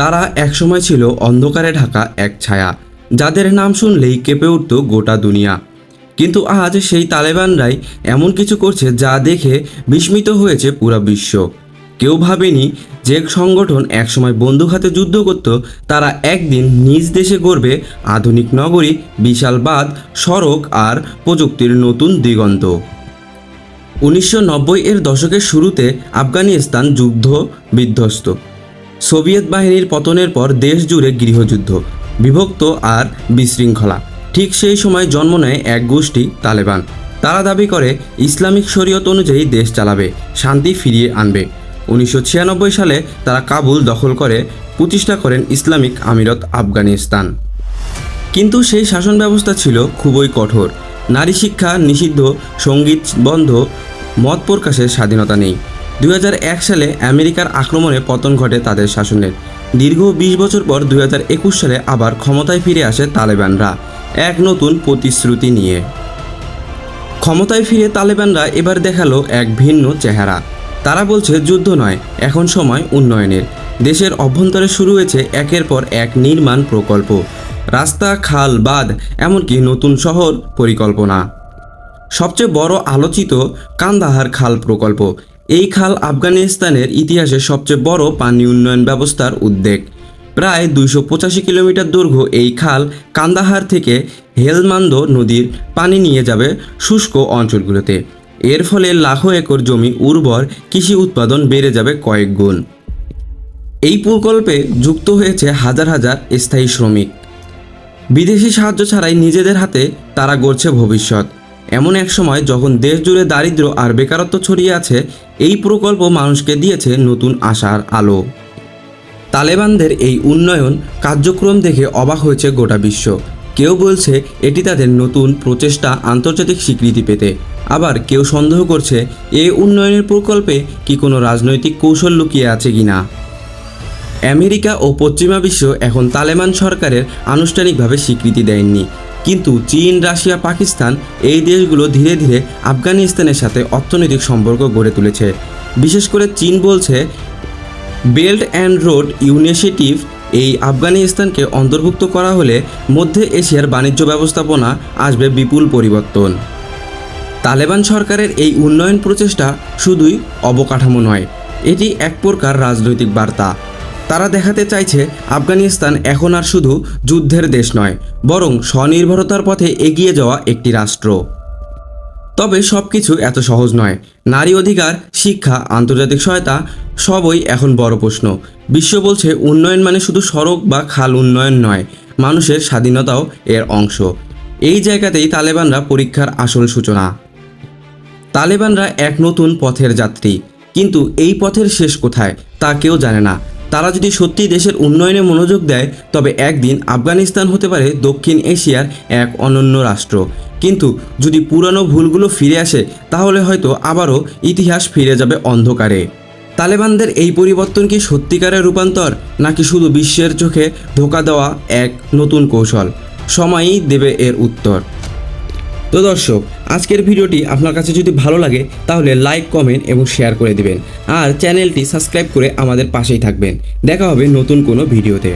তারা একসময় ছিল অন্ধকারে ঢাকা এক ছায়া। যাদের নাম শুনলেই কেঁপে উঠত গোটা দুনিয়া। কিন্তু আজ সেই তালেবানরাই এমন কিছু করছে যা দেখে বিস্মিত হয়েছে পুরো বিশ্ব। কেউ ভাবেনি যে সংগঠন একসময় বন্দুক হাতে যুদ্ধ করত, তারা একদিন নিজ দেশে গড়বে আধুনিক নগরী বিশাল বাঁধ সড়ক আর প্রযুক্তির নতুন দিগন্ত। উনিশশো নব্বই এর দশকের শুরুতে আফগানিস্তান যুদ্ধ বিধ্বস্ত। সোভিয়েত বাহিনীর পতনের পর দেশ জুড়ে গৃহযুদ্ধ, বিভক্ত আর বিশৃঙ্খলা। ঠিক সেই সময় জন্ম নেয় এক গোষ্ঠী, তালেবান। তারা দাবি করে, ইসলামিক শরীয়ত অনুযায়ী দেশ চালাবে, শান্তি ফিরিয়ে আনবে। উনিশশো ছিয়ানব্বই সালে তারা কাবুল দখল করে, প্রতিষ্ঠা করেন ইসলামিক আমিরত আফগানিস্তান। কিন্তু সেই শাসন ব্যবস্থা ছিল খুবই কঠোর। নারী শিক্ষা, নিষিদ্ধ, সংগীত বন্ধ, মত প্রকাশের স্বাধীনতা নেই। দুই হাজার এক সালে আমেরিকার আক্রমণে পতন ঘটে তাদের শাসনের। দীর্ঘ বিশ বছর পর দুই হাজার একুশ সালে আবার ক্ষমতায় ফিরে আসে তালেবানরা, এক নতুন প্রতিশ্রুতি নিয়ে। ক্ষমতায় ফিরে তালেবানরা এবার দেখাল এক ভিন্ন চেহারা। তারা বলছে, যুদ্ধ নয়, এখন সময় উন্নয়নের। দেশের অভ্যন্তরে শুরু হয়েছে একের পর এক নির্মাণ প্রকল্প। রাস্তা, খাল, বাঁধ, এমনকি নতুন শহর পরিকল্পনা। সবচেয়ে বড় আলোচিত কান্দাহার খাল প্রকল্প। এই খাল আফগানিস্তানের ইতিহাসে সবচেয়ে বড় পানি উন্নয়ন ব্যবস্থার উদ্যোগ প্রায় দুইশো পঁচাশি কিলোমিটার দৈর্ঘ্য এই খাল কান্দাহার থেকে হেলমান্দ নদীর পানি নিয়ে যাবে শুষ্ক অঞ্চলগুলোতে। এর ফলে লাখো একর জমি উর্বর কৃষি উৎপাদন বেড়ে যাবে কয়েক গুণ। এই প্রকল্পে যুক্ত হয়েছে হাজার হাজার স্থায়ী শ্রমিক। বিদেশি সাহায্য ছাড়াই নিজেদের হাতে তারা গড়ছে ভবিষ্যৎ। এমন এক সময় যখন দেশ জুড়ে দারিদ্র্য আর বেকারত্ব ছড়িয়ে আছে, এই প্রকল্প মানুষকে দিয়েছে নতুন আশার আলো। তালেবানদের এই উন্নয়ন কার্যক্রম দেখে অবাক হয়েছে গোটা বিশ্ব। কেউ বলছে এটি তাদের নতুন প্রচেষ্টা আন্তর্জাতিক স্বীকৃতি পেতে। আবার কেউ সন্দেহ করছে এই উন্নয়নের প্রকল্পে কি কোনো রাজনৈতিক কৌশল লুকিয়ে আছে কি না আমেরিকা ও পশ্চিমা বিশ্ব এখন তালেবান সরকারের আনুষ্ঠানিকভাবে স্বীকৃতি দেয়নি। কিন্তু চীন, রাশিয়া, পাকিস্তান এই দেশগুলো ধীরে ধীরে আফগানিস্তানের সাথে অর্থনৈতিক সম্পর্ক গড়ে তুলেছে। বিশেষ করে চীন বলছে, বেল্ট অ্যান্ড রোড ইউনিশিয়েটিভ এই আফগানিস্তানকে অন্তর্ভুক্ত করা হলে মধ্য এশিয়ার বাণিজ্য ব্যবস্থাপনা আসবে বিপুল পরিবর্তন। তালেবান সরকারের এই উন্নয়ন প্রচেষ্টা শুধুই অবকাঠামো নয়, এটি এক প্রকার রাজনৈতিক বার্তা। তারা দেখাতে চাইছে আফগানিস্তান এখন আর শুধু যুদ্ধের দেশ নয়, বরং স্বনির্ভরতার পথে এগিয়ে যাওয়া একটি রাষ্ট্র। তবে সব কিছু এত সহজ নয়। নারী অধিকার, শিক্ষা, আন্তর্জাতিক সহায়তা সবই এখন বড় প্রশ্ন। বিশ্ব বলছে উন্নয়ন মানে শুধু সড়ক বা খাল উন্নয়ন নয়, মানুষের স্বাধীনতাও এর অংশ। এই জায়গাতেই তালেবানরা পরীক্ষার আসল সূচনা। তালেবানরা এক নতুন পথের যাত্রী, কিন্তু এই পথের শেষ কোথায় তা কেউ জানে না। তারা যদি সত্যি দেশের উন্নয়নে মনোযোগ দেয়, তবে একদিন আফগানিস্তান হতে পারে দক্ষিণ এশিয়ার এক অনন্য রাষ্ট্র। কিন্তু যদি পুরানো ভুলগুলো ফিরে আসে, তাহলে হয়তো আবারও ইতিহাস ফিরে যাবে অন্ধকারে। তালেবানদের এই পরিবর্তন কি সত্যিকারের রূপান্তর, নাকি শুধু বিশ্বের চোখে ধোকা দেওয়া এক নতুন কৌশল? সময়ই দেবে এর উত্তর। তো দর্শক, আজকের ভিডিওটি আপনার কাছে যদি ভালো লাগে, তাহলে লাইক কমেন্ট এবং শেয়ার করে দিবেন। আর চ্যানেলটি সাবস্ক্রাইব করে আমাদের পাশেই থাকবেন। দেখা হবে নতুন কোনো ভিডিওতে।